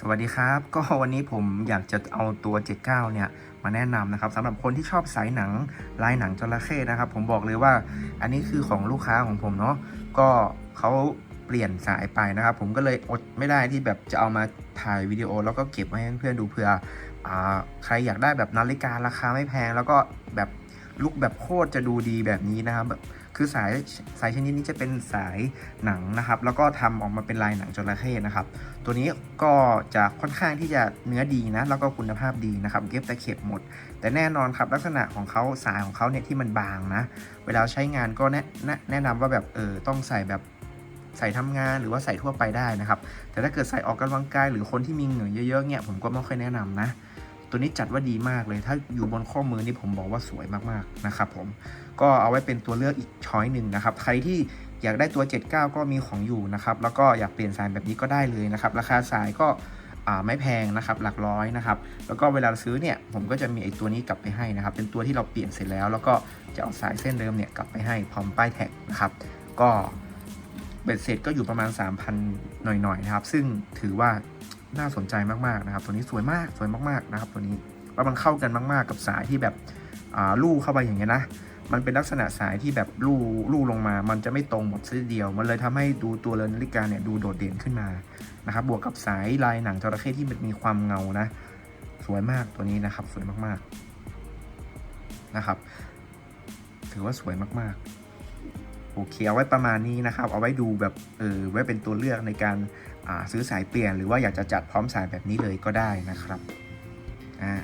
สวัสดีครับ ก็วันนี้ผมอยากจะเอาตัว 79 เนี่ย มาแนะนำนะครับสำหรับคนที่ชอบสายหนังลายหนังจระเข้นะครับ ผมบอกเลยว่าอันนี้คือของลูกค้าของผมเนาะก็เขาเปลี่ยนสายไปนะครับ ผมก็เลยอดไม่ได้ที่แบบจะเอามาถ่ายวิดีโอ แล้วก็เก็บไว้ให้เพื่อนๆดูเผื่ออใครอยากได้แบบนาฬิการาคาไม่แพง แล้วก็แบบลุกแบบโคตรจะดูดีแบบนี้นะครับแบบ คือสายสายชนิดนี้จะเป็นสายหนังนะครับ แล้วก็ทำออกมาเป็นลายหนังจระเข้นะครับ ตัวนี้ก็จะค่อนข้างที่จะเนื้อดีนะ แล้วก็คุณภาพดีนะครับ เก็บตะเข็บหมด แต่แน่นอนครับลักษณะของเขาสายของเขาเนี่ยที่มันบางนะ เวลาใช้งานก็แนะแนะนะนำว่าแบบเออต้องใส่แบบใส่ทำงานหรือว่าใส่ทั่วไปได้นะครับ แต่ถ้าเกิดใส่ออกกำลังกายหรือคนที่มีเหงื่อเยอะๆเนี่ยผมก็ไม่ค่อยแนะนำนะ ตัวนี้จัดว่าดีมากเลย ถ้าอยู่บนข้อมือนี่ผมบอกว่าสวยมากๆนะครับผม ก็เอาไว้เป็นตัวเลือกอีกช้อยหนึ่งนะครับ ใครที่อยากได้ตัว 79 ก็มีของอยู่นะครับ แล้วก็อยากเปลี่ยนสายแบบนี้ก็ได้เลยนะครับ ราคาสายก็ไม่แพงนะครับ หลักร้อยนะครับ แล้วก็เวลาซื้อเนี่ย ผมก็จะมีไอ้ตัวนี้กลับไปให้นะครับ เป็นตัวที่เราเปลี่ยนเสร็จแล้ว แล้วก็จะเอาสายเส้นเดิมเนี่ยกลับไปให้พร้อมป้ายแท็กนะครับ ก็เบ็ดเสร็จก็อยู่ประมาณ 3,000 หน่อยๆนะครับ ซึ่งถือว่า น่าสนใจมากๆนะครับ ตัวนี้สวยมากสวยมากๆนะครับ ตัวนี้ว่ามันเข้ากันมาก ๆ กับสายที่แบบลู่เข้าไปอย่างเงี้ยนะมันเป็นลักษณะสายที่แบบลู่ลู่ลงมา มันจะไม่ตรงหมดซะทีเดียว มันเลยทำให้ดูตัวเรือนนาฬิกาเนี่ยดูโดดเด่นขึ้นมานะครับ บวกกับสายลายหนังจระเข้ที่มันมีความเงานะ สวยมากตัวนี้นะครับ สวยมากๆนะครับ ถือว่าสวยมากๆ โอเคเอาไว้ประมาณนี้นะครับ เอาไว้ดูแบบเออไว้เป็นตัวเลือกในการซื้อสายเปลี่ยน หรือว่าอยากจะจัดพร้อมสายแบบนี้เลยก็ได้นะครับอ่า